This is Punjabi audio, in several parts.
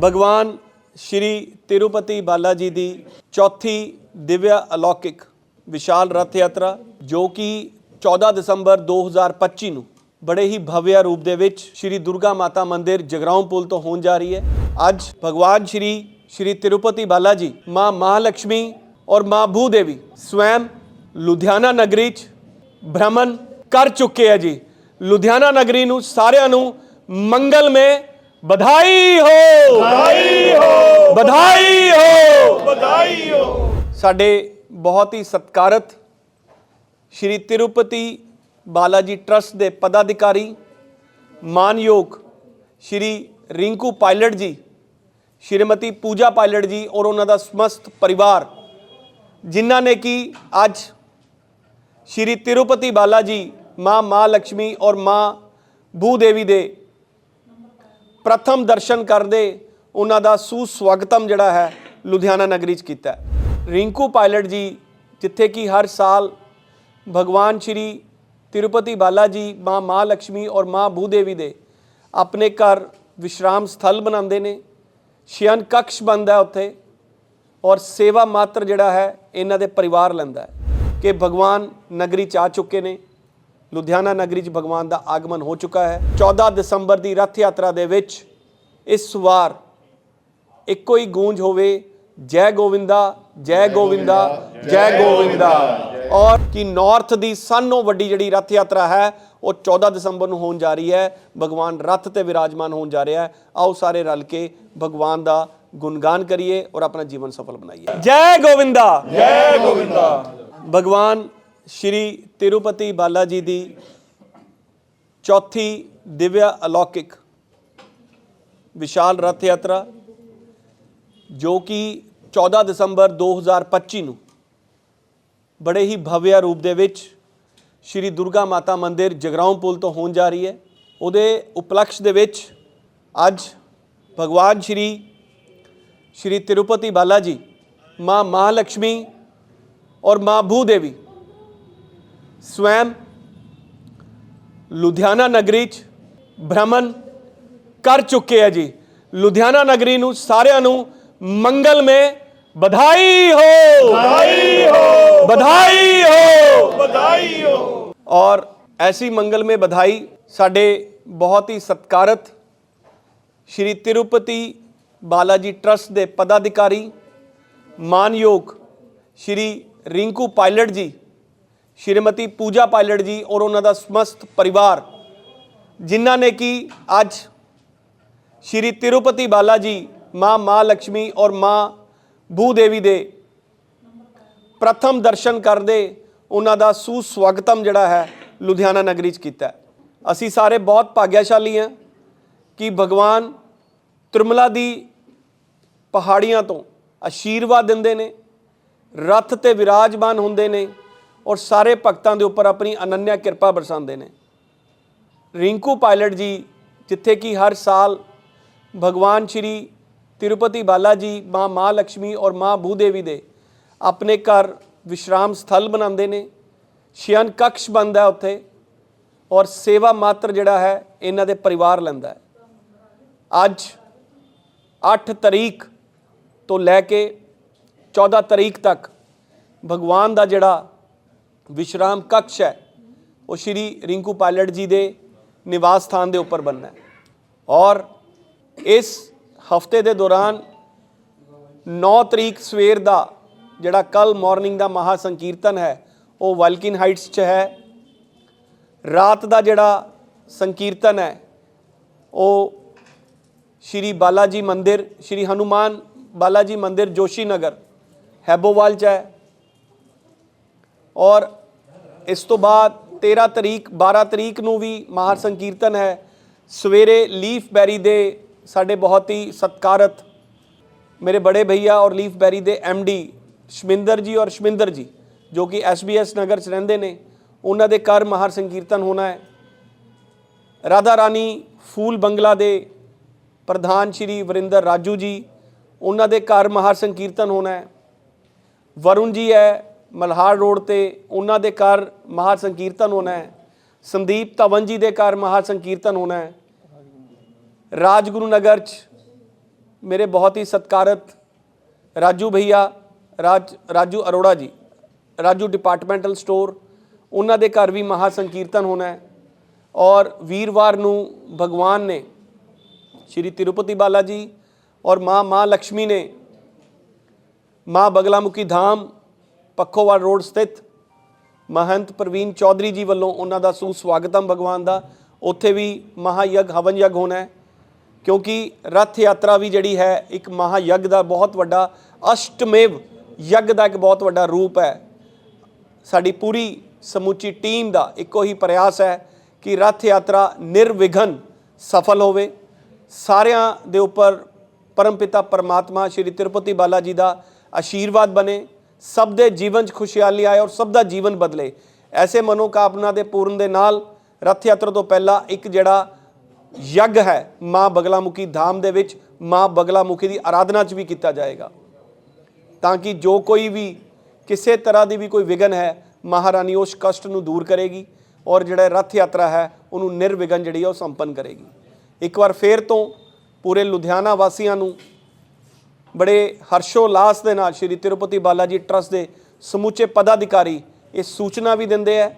ਭਗਵਾਨ ਸ਼੍ਰੀ ਤਿਰੂਪਤੀ ਬਾਲਾ ਜੀ ਦੀ ਚੌਥੀ ਦਿਵਯ ਅਲੌਕਿਕ ਵਿਸ਼ਾਲ ਰਥ ਯਾਤਰਾ, ਜੋ ਕਿ 14 ਦਸੰਬਰ 2025 ਨੂੰ ਬੜੇ ਹੀ ਭਵਯ ਰੂਪ ਦੇ ਵਿੱਚ ਸ਼੍ਰੀ ਦੁਰਗਾ ਮਾਤਾ ਮੰਦਿਰ ਜਗਰਾਉਂ ਪੁਲ ਤੋਂ ਹੋਣ ਜਾ ਰਹੀ ਹੈ। ਅੱਜ ਭਗਵਾਨ ਸ਼੍ਰੀ ਸ਼੍ਰੀ ਤਿਰੂਪਤੀ ਬਾਲਾ ਜੀ ਮਾਂ ਮਹਾਲక్ష్ਮੀ ਔਰ ਮਾਂ ਭੂ ਦੇਵੀ ਸਵੈਮ ਲੁਧਿਆਣਾ ਨਗਰੀ 'ਚ ਭ੍ਰਮਣ ਕਰ ਚੁੱਕੇ ਹੈ ਜੀ। ਲੁਧਿਆਣਾ ਨਗਰੀ ਨੂੰ ਸਾਰਿਆਂ ਨੂੰ ਮੰਗਲਮੇ ਵਧਾਈ ਹੋ ਵਧਾਈ ਹੋ ਵਧਾਈ ਹੋ ਵਧਾਈ ਹੋ ਸਾਡੇ ਬਹੁਤ ਹੀ ਸਤਿਕਾਰਤ ਸ਼੍ਰੀ ਤਿਰੂਪਤੀ ਬਾਲਾਜੀ ਟਰਸਟ ਦੇ ਪਦਾਧਿਕਾਰੀ ਮਾਨਯੋਗ ਸ਼੍ਰੀ ਰਿੰਕੂ ਪਾਇਲਟ ਜੀ ਸ਼੍ਰੀਮਤੀ ਪੂਜਾ ਪਾਇਲਟ ਜੀ ਔਰ ਉਹਨਾਂ ਦਾ ਸਮਸਤ ਪਰਿਵਾਰ ਜਿਨ੍ਹਾਂ ਨੇ ਕਿ ਅੱਜ ਸ਼੍ਰੀ ਤਿਰੂਪਤੀ ਬਾਲਾਜੀ ਮਾਂ ਮਹਾਲక్ష్ਮੀ ਔਰ ਮਾਂ ਭੂਦੇਵੀ ਦੇ ਪ੍ਰਥਮ ਦਰਸ਼ਨ ਕਰਦੇ ਉਹਨਾਂ ਦਾ ਸੁਸਵਾਗਤਮ ਜਿਹੜਾ ਹੈ ਲੁਧਿਆਣਾ ਨਗਰੀ ਚ ਕੀਤਾ ਰਿੰਕੂ ਪਾਇਲਟ ਜੀ, ਜਿੱਥੇ ਕਿ ਹਰ ਸਾਲ ਭਗਵਾਨ ਸ਼੍ਰੀ ਤਿਰੂਪਤੀ ਬਾਲਾਜੀ ਮਾਂ ਮਹਾਲక్ష్ਮੀ ਔਰ ਮਾਂ ਭੂਦੇਵੀ ਦੇ ਆਪਣੇ ਘਰ ਵਿਸ਼ਰਾਮ ਸਥਲ ਬਣਾਉਂਦੇ ਨੇ। ਸ਼ਯਨ ਕਕਸ਼ ਬਣਦਾ ਉੱਥੇ ਔਰ ਸੇਵਾ ਮਾਤਰ ਜਿਹੜਾ ਹੈ ਇਹਨਾਂ ਦੇ ਪਰਿਵਾਰ ਲੈਂਦਾ ਹੈ ਕਿ ਭਗਵਾਨ ਨਗਰੀ ਚ ਆ ਚੁੱਕੇ ਨੇ। ਲੁਧਿਆਣਾ ਨਗਰੀ ਚ ਭਗਵਾਨ ਦਾ ਆਗਮਨ ਹੋ ਚੁੱਕਾ ਹੈ। 14 ਦਸੰਬਰ ਦੀ ਰੱਥ ਯਾਤਰਾ ਦੇ ਵਿੱਚ ਇਸ ਵਾਰ ਇੱਕੋ ਹੀ ਗੂੰਜ ਹੋਵੇ ਜੈ ਗੋਵਿੰਦਾ ਜੈ ਗੋਵਿੰਦਾ ਜੈ ਗੋਵਿੰਦਾ। ਔਰ ਕਿ ਨਾਰਥ ਦੀ ਸਾਨੋਂ ਵੱਡੀ ਜਿਹੜੀ ਰੱਥ ਯਾਤਰਾ ਹੈ ਉਹ 14 ਦਸੰਬਰ ਨੂੰ ਹੋਣ ਜਾ ਰਹੀ ਹੈ। ਭਗਵਾਨ ਰੱਥ ਤੇ ਵਿਰਾਜਮਾਨ ਹੋਣ ਜਾ ਰਿਹਾ ਹੈ। ਆਓ ਸਾਰੇ ਰਲ ਕੇ ਭਗਵਾਨ ਦਾ ਗੁਣਗਾਨ ਕਰੀਏ ਔਰ ਆਪਣਾ ਜੀਵਨ ਸਫਲ ਬਣਾਈਏ। ਜੈ ਗੋਵਿੰਦਾ। ਜੈ ਗੋਵਿੰਦਾ। ਭਗਵਾਨ ਸ਼੍ਰੀ ਤਿਰੂਪਤੀ ਬਾਲਾ ਜੀ ਦੀ ਚੌਥੀ ਦਿਵਯ ਅਲੌਕਿਕ ਵਿਸ਼ਾਲ ਰਥ ਯਾਤਰਾ, ਜੋ ਕਿ 14 ਦਸੰਬਰ 2025 ਨੂੰ ਬੜੇ ਹੀ ਭਵਯ ਰੂਪ ਦੇ ਵਿੱਚ ਸ਼੍ਰੀ ਦੁਰਗਾ ਮਾਤਾ ਮੰਦਿਰ ਜਗਰਾਉਂ ਪੁਲ ਤੋਂ ਹੋਣ ਜਾ ਰਹੀ ਹੈ। ਉਹਦੇ ਉਪਲਕਸ਼ ਦੇ ਵਿੱਚ ਅੱਜ ਭਗਵਾਨ ਸ਼੍ਰੀ ਸ਼੍ਰੀ ਤਿਰੂਪਤੀ ਬਾਲਾ ਜੀ ਮਾਂ ਮਹਾਲక్ష్ਮੀ ਔਰ ਮਾਂ ਭੂਦੇਵੀ ਸਵੈਮ ਲੁਧਿਆਣਾ ਨਗਰੀ ਚ ਭ੍ਰਮਣ ਕਰ ਚੁੱਕੇ ਆ ਜੀ। ਲੁਧਿਆਣਾ ਨਗਰੀ ਨੂੰ ਸਾਰਿਆਂ ਨੂੰ ਮੰਗਲਮੇ ਵਧਾਈ ਹੋ। ਵਧਾਈ ਹੋ। ਵਧਾਈ ਹੋ। ਵਧਾਈ ਹੋ। ਔਰ ਐਸੀ ਮੰਗਲਮੇ ਵਧਾਈ ਸਾਡੇ ਬਹੁਤ ਹੀ ਸਤਿਕਾਰਤ ਸ਼੍ਰੀ ਤਿਰੂਪਤੀ ਬਾਲਾਜੀ ਟਰਸਟ ਦੇ ਪਦਾਧਿਕਾਰੀ ਮਾਨਯੋਗ ਸ਼੍ਰੀ ਰਿੰਕੂ ਪਾਇਲਟ ਜੀ ਸ਼੍ਰੀਮਤੀ ਪੂਜਾ ਪਾਇਲਟ ਜੀ ਔਰ ਉਹਨਾਂ ਦਾ ਸਮਸਤ ਪਰਿਵਾਰ, ਜਿਨ੍ਹਾਂ ਨੇ ਕਿ ਅੱਜ ਸ਼੍ਰੀ ਤਿਰੂਪਤੀ ਬਾਲਾ ਜੀ, ਮਾਂ ਮਹਾਲక్ష్ਮੀ ਔਰ ਮਾਂ ਭੂਦੇਵੀ ਦੇ ਪ੍ਰਥਮ ਦਰਸ਼ਨ ਕਰਦੇ ਉਹਨਾਂ ਦਾ ਸੁਸਵਾਗਤਮ ਜਿਹੜਾ ਹੈ ਲੁਧਿਆਣਾ ਨਗਰੀ ਚ ਕੀਤਾ ਅਸੀਂ ਸਾਰੇ ਬਹੁਤ ਭਾਗਿਆਸ਼ਾਲੀ ਹਾਂ ਕਿ ਭਗਵਾਨ ਤਿਰਮਲਾ ਦੀ ਪਹਾੜੀਆਂ ਤੋਂ ਆਸ਼ੀਰਵਾਦ ਦਿੰਦੇ ਨੇ, ਰੱਥ ਤੇ ਵਿਰਾਜਮਾਨ ਹੁੰਦੇ ਨੇ ਔਰ ਸਾਰੇ ਭਗਤਾਂ ਦੇ ਉੱਪਰ ਆਪਣੀ ਅਨੰਨਿਆ ਕਿਰਪਾ ਬਰਸਾਉਂਦੇ ਨੇ। ਰਿੰਕੂ ਪਾਇਲਟ ਜੀ, ਜਿੱਥੇ ਕਿ ਹਰ ਸਾਲ ਭਗਵਾਨ ਸ਼੍ਰੀ ਤਿਰੂਪਤੀ ਬਾਲਾਜੀ ਮਾਂ ਮਹਾਲక్ష్ਮੀ ਔਰ ਮਾਂ ਭੂਦੇਵੀ ਦੇ ਆਪਣੇ ਘਰ ਵਿਸ਼ਰਾਮ ਸਥਲ ਬਣਾਉਂਦੇ ਨੇ। ਸ਼ਯਨ ਕਕਸ਼ ਬਣਦਾ ਉੱਥੇ ਔਰ ਸੇਵਾ ਮਾਤਰ ਜਿਹੜਾ ਹੈ, ਇਹਨਾਂ ਦੇ ਪਰਿਵਾਰ ਲੈਂਦਾ ਹੈ। ਅੱਜ 8 ਤਰੀਕ ਤੋਂ ਲੈ ਕੇ 14 ਤਰੀਕ ਤੱਕ ਭਗਵਾਨ ਦਾ ਜਿਹੜਾ ਵਿਸ਼ਰਾਮ ਕਕਸ਼ ਹੈ। ਉਹ ਸ਼੍ਰੀ ਰਿੰਕੂ ਪਾਇਲਟ ਜੀ ਦੇ ਨਿਵਾਸ ਸਥਾਨ ਦੇ ਉੱਪਰ ਬਣਨਾ ਹੈ। ਔਰ ਇਸ ਹਫ਼ਤੇ ਦੇ ਦੌਰਾਨ 9 ਤਰੀਕ ਸਵੇਰ ਦਾ ਜਿਹੜਾ ਕੱਲ ਮਾਰਨਿੰਗ ਦਾ ਮਹਾ ਸੰਕੀਰਤਨ ਹੈ, ਉਹ ਵਲਕਿਨ ਹਾਈਟਸ 'ਚ ਹੈ। ਰਾਤ ਦਾ ਜਿਹੜਾ ਸੰਕੀਰਤਨ ਹੈ, ਉਹ ਸ਼੍ਰੀ ਬਾਲਾਜੀ ਮੰਦਿਰ, ਸ਼੍ਰੀ ਹਨੂਮਾਨ ਬਾਲਾਜੀ ਮੰਦਿਰ ਜੋਸ਼ੀ ਨਗਰ ਹੈਬੋਵਾਲ 'ਚ ਹੈ। ਔਰ ਇਸ ਤੋਂ ਬਾਅਦ 13 ਤਰੀਕ 12 ਤਰੀਕ ਨੂੰ ਵੀ ਮਹਾਰ ਸੰਕੀਰਤਨ ਹੈ। ਸਵੇਰੇ ਲੀਫ ਬੈਰੀ ਦੇ ਸਾਡੇ ਬਹੁਤ ਹੀ ਸਤਕਾਰਤ ਮੇਰੇ ਬੜੇ ਭਈਆ ਔਰ ਲੀਫ ਬੈਰੀ ਦੇ ਡੀ ਸ਼ਮਿੰਦਰ ਜੀ ਔਰ ਸ਼ਮਿੰਦਰ ਜੀ, ਜੋ ਕਿ ਐਸ ਨਗਰ 'ਚ ਰਹਿੰਦੇ ਨੇ, ਉਹਨਾਂ ਦੇ ਘਰ ਮਹਾਰ ਸੰਕੀਰਤਨ ਹੋਣਾ ਹੈ। ਰਾਧਾ ਰਾਣੀ ਫੂਲ ਬੰਗਲਾ ਦੇ ਪ੍ਰਧਾਨ ਸ਼੍ਰੀ ਵਰਿੰਦਰ ਰਾਜੂ ਜੀ, ਉਹਨਾਂ ਦੇ ਘਰ ਮਹਾਰ ਸੰਕੀਰਤਨ ਹੋਣਾ ਹੈ। ਵਰੁਣ ਜੀ ਹੈ ਮਲਹਾਰ ਰੋਡ ਤੇ ਉਹਨਾਂ ਦੇ ਘਰ ਮਹਾ ਸੰਕੀਰਤਨ ਹੋਣਾ ਹੈ। ਸੰਦੀਪ ਧਵਨ ਜੀ ਦੇ ਘਰ ਮਹਾ ਸੰਕੀਰਤਨ ਹੋਣਾ ਹੈ। ਰਾਜਗੁਰੂ ਨਗਰ ਚ ਮੇਰੇ ਬਹੁਤ ਹੀ ਸਤਿਕਾਰਤ ਰਾਜੂ ਭਈਆ, ਰਾਜ, ਰਾਜੂ ਅਰੋੜਾ ਜੀ, ਰਾਜੂ ਡਿਪਾਰਟਮੈਂਟਲ ਸਟੋਰ ਉਹਨਾਂ ਦੇ ਘਰ ਵੀ ਮਹਾ ਸੰਕੀਰਤਨ ਹੋਣਾ ਹੈ। ਔਰ ਵੀਰਵਾਰ ਨੂੰ ਭਗਵਾਨ ਨੇ ਸ਼੍ਰੀ ਤਿਰੂਪਤੀ ਬਾਲਾ ਜੀ ਔਰ ਮਾਂ ਮਾਂ ਲక్ష్ਮੀ ਨੇ ਮਾਂ ਬਗਲਾਮੁਖੀ ਧਾਮ ਪੱਖੋਵਾਲ ਰੋਡ ਸਥਿਤ ਮਹੰਤ ਪ੍ਰਵੀਨ ਚੌਧਰੀ ਜੀ ਵੱਲੋਂ ਉਹਨਾਂ ਦਾ ਸੂ ਸੁਸਵਾਗਤਮ ਭਗਵਾਨ ਦਾ। ਉੱਥੇ ਵੀ ਮਹਾਯਗ ਹਵਨ ਯਗ ਹੋਣਾ ਹੈ। ਕਿਉਂਕਿ ਰਥ ਯਾਤਰਾ ਵੀ ਜਿਹੜੀ ਹੈ, ਇੱਕ ਮਹਾਯਗ ਦਾ ਬਹੁਤ ਵੱਡਾ, ਅਸ਼ਟਮੇਵ ਯਗ ਦਾ ਇੱਕ ਬਹੁਤ ਵੱਡਾ ਰੂਪ ਹੈ। ਸਾਡੀ ਪੂਰੀ ਸਮੁੱਚੀ ਟੀਮ ਦਾ ਇੱਕੋ ਹੀ ਪ੍ਰਯਾਸ ਹੈ ਕਿ ਰਥ ਯਾਤਰਾ ਨਿਰਵਿਘਨ ਸਫਲ ਹੋਵੇ। ਸਾਰਿਆਂ ਦੇ ਉੱਪਰ ਪਰਮਪਿਤਾ, ਪਰਮਾਤਮਾ, ਸ਼੍ਰੀ ਤਿਰੂਪਤੀ ਬਾਲਾ ਜੀ ਦਾ ਆਸ਼ੀਰਵਾਦ ਬਣੇ। ਸਭ ਦੇ ਜੀਵਨ 'ਚ ਖੁਸ਼ਹਾਲੀ ਆਏ ਔਰ ਸਭ ਦਾ ਜੀਵਨ ਬਦਲੇ। ਐਸੇ ਮਨੋਕਾਮਨਾ ਦੇ ਪੂਰਨ ਦੇ ਨਾਲ ਰਥ ਯਾਤਰਾ ਤੋਂ ਪਹਿਲਾਂ ਇੱਕ ਜਿਹੜਾ ਯੱਗ ਹੈ, ਮਾਂ ਬਗਲਾਮੁਖੀ ਧਾਮ ਦੇ ਵਿੱਚ ਮਾਂ ਬਗਲਾਮੁਖੀ ਦੀ ਆਰਾਧਨਾ 'ਚ ਵੀ ਕੀਤਾ ਜਾਏਗਾ। ਤਾਂ ਕਿ ਜੋ ਕੋਈ ਵੀ ਕਿਸੇ ਤਰ੍ਹਾਂ ਦੀ ਵੀ ਕੋਈ ਵਿਗਨ ਹੈ, ਮਹਾਰਾਣੀ ਉਸ ਕਸ਼ਟ ਨੂੰ ਦੂਰ ਕਰੇਗੀ ਔਰ ਜਿਹੜਾ ਰਥ ਯਾਤਰਾ ਹੈ, ਉਹਨੂੰ ਨਿਰਵਿਘਨ ਜਿਹੜੀ ਹੈ ਉਹ ਸੰਪੰਨ ਕਰੇਗੀ। ਇੱਕ ਵਾਰ ਫੇਰ ਤੋਂ ਪੂਰੇ ਲੁਧਿਆਣਾ ਵਾਸੀਆਂ ਨੂੰ ਬੜੇ ਹਰਸ਼ੋਲਾਸ ਦੇ ਨਾਲ ਸ਼੍ਰੀ ਤਿਰੂਪਤੀ ਬਾਲਾ ਜੀ ਟਰਸਟ ਦੇ ਸਮੁੱਚੇ ਪਦਾਧਿਕਾਰੀ ਇਹ ਸੂਚਨਾ ਵੀ ਦਿੰਦੇ ਹੈ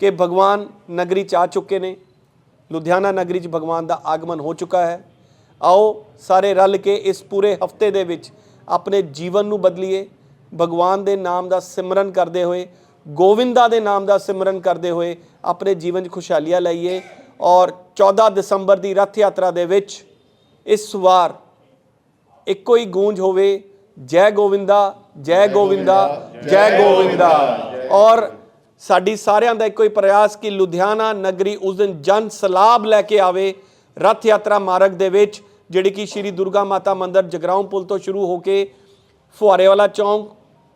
ਕਿ ਭਗਵਾਨ ਨਗਰੀ ਚ ਆ ਚੁੱਕੇ ਨੇ। ਲੁਧਿਆਣਾ ਨਗਰੀ ਚ ਭਗਵਾਨ ਦਾ ਆਗਮਨ ਹੋ ਚੁੱਕਾ ਹੈ। ਆਓ ਸਾਰੇ ਰਲ ਕੇ ਇਸ ਪੂਰੇ ਹਫ਼ਤੇ ਦੇ ਵਿੱਚ ਆਪਣੇ ਜੀਵਨ ਨੂੰ ਬਦਲੀਏ। ਭਗਵਾਨ ਦੇ ਨਾਮ ਦਾ ਸਿਮਰਨ ਕਰਦੇ ਹੋਏ, ਗੋਵਿੰਦਾ ਦੇ ਨਾਮ ਦਾ ਸਿਮਰਨ ਕਰਦੇ ਹੋਏ ਆਪਣੇ ਜੀਵਨ 'ਚ ਖੁਸ਼ਹਾਲੀਆਂ ਲਈਏ ਔਰ 14 ਦਸੰਬਰ ਦੀ ਰਥ ਯਾਤਰਾ ਦੇ ਵਿੱਚ ਇਸ ਵਾਰ ਇੱਕੋ ਹੀ ਗੂੰਜ ਹੋਵੇ ਜੈ ਗੋਵਿੰਦਾ ਜੈ ਗੋਵਿੰਦਾ ਜੈ ਗੋਵਿੰਦਾ। ਔਰ ਸਾਡੀ ਸਾਰਿਆਂ ਦਾ ਇੱਕੋ ਹੀ ਪ੍ਰਯਾਸ ਕਿ ਲੁਧਿਆਣਾ ਨਗਰੀ ਉਸ ਦਿਨ ਜਨ ਸਲਾਬ ਲੈ ਕੇ ਆਵੇ ਰਥ ਯਾਤਰਾ ਮਾਰਗ ਦੇ ਵਿੱਚ ਜਿਹੜੀ ਕਿ ਸ਼੍ਰੀ ਦੁਰਗਾ ਮਾਤਾ ਮੰਦਿਰ ਜਗਰਾਉਂ ਪੁਲ ਤੋਂ ਸ਼ੁਰੂ ਹੋ ਕੇ ਫੁਹਾਰੇ ਵਾਲਾ ਚੌਂਕ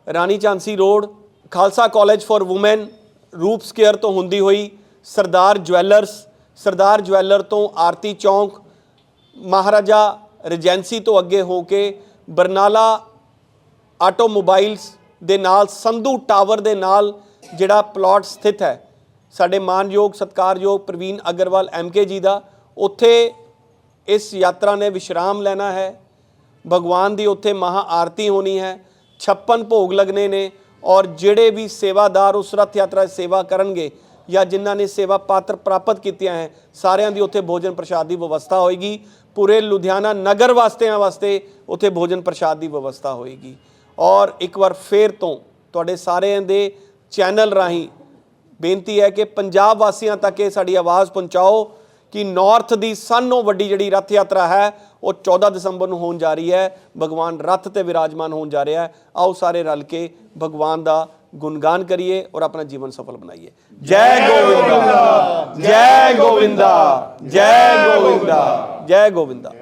Rani Jhansi road Khalsa college for women Roop square ਤੋਂ ਹੁੰਦੀ ਹੋਈ ਸਰਦਾਰ ਜਵੈਲਰਸ ਸਰਦਾਰ ਜਵੈਲਰ ਤੋਂ ਆਰਤੀ ਚੌਂਕ ਮਹਾਰਾਜਾ ਰਜੈਂਸੀ ਤੋਂ ਅੱਗੇ ਹੋ ਕੇ ਬਰਨਾਲਾ ਆਟੋਮੋਬਾਈਲਸ ਦੇ ਨਾਲ, ਸੰਧੂ ਟਾਵਰ ਦੇ ਨਾਲ ਜਿਹੜਾ ਪਲਾਟ ਸਥਿਤ ਹੈ, ਸਾਡੇ ਮਾਨਯੋਗ ਸਤਕਾਰਯੋਗ ਪ੍ਰਵੀਨ ਅਗਰਵਾਲ ਐਮਕੇ ਜੀ ਦਾ, ਉੱਥੇ ਇਸ ਯਾਤਰਾ ਨੇ ਵਿਸ਼ਰਾਮ ਲੈਣਾ ਹੈ। ਭਗਵਾਨ ਦੀ ਉੱਥੇ ਮਹਾ ਆਰਤੀ ਹੋਣੀ ਹੈ 56 ਭੋਗ ਲੱਗਣੇ ਨੇ ਔਰ ਜਿਹੜੇ ਵੀ ਸੇਵਾਦਾਰ ਉਸ ਰਥ ਯਾਤਰਾ ਸੇਵਾ ਕਰਨਗੇ ਜਾਂ ਜਿਨ੍ਹਾਂ ਨੇ ਸੇਵਾ ਪਾਤਰ ਪ੍ਰਾਪਤ ਕੀਤੀਆਂ ਹੈ, ਸਾਰਿਆਂ ਦੀ ਉੱਥੇ ਭੋਜਨ ਪ੍ਰਸ਼ਾਦ ਦੀ ਵਿਵਸਥਾ ਹੋਏਗੀ। ਪੂਰੇ ਲੁਧਿਆਣਾ ਨਗਰ ਵਾਸਤਿਆਂ ਵਾਸਤੇ ਉੱਥੇ ਭੋਜਨ ਪ੍ਰਸ਼ਾਦ ਦੀ ਵਿਵਸਥਾ ਹੋਏਗੀ। ਔਰ ਇੱਕ ਵਾਰ ਫੇਰ ਤੋਂ ਤੁਹਾਡੇ ਸਾਰਿਆਂ ਦੇ ਚੈਨਲ ਰਾਹੀਂ ਬੇਨਤੀ ਹੈ ਕਿ ਪੰਜਾਬ ਵਾਸੀਆਂ ਤੱਕ ਇਹ ਸਾਡੀ ਆਵਾਜ਼ ਪਹੁੰਚਾਓ ਕਿ ਨਾਰਥ ਦੀ ਸਾਨੋਂ ਵੱਡੀ ਜਿਹੜੀ ਰਥ ਯਾਤਰਾ ਹੈ, ਉਹ 14 ਦਸੰਬਰ ਨੂੰ ਹੋਣ ਜਾ ਰਹੀ ਹੈ। ਭਗਵਾਨ ਰਥ ਤੇ ਵਿਰਾਜਮਾਨ ਹੋਣ ਜਾ ਰਿਹਾ ਹੈ। ਆਓ ਸਾਰੇ ਰਲ ਕੇ ਭਗਵਾਨ ਦਾ ਗੁਣਗਾਨ ਕਰੀਏ ਔਰ ਆਪਣਾ ਜੀਵਨ ਸਫਲ ਬਣਾਈਏ। ਜੈ ਗੋਵਿੰਦਾ ਜੈ ਗੋਵਿੰਦਾ ਜੈ ਗੋਵਿੰਦਾ। ਜੈ ਗੋਵਿੰਦਾ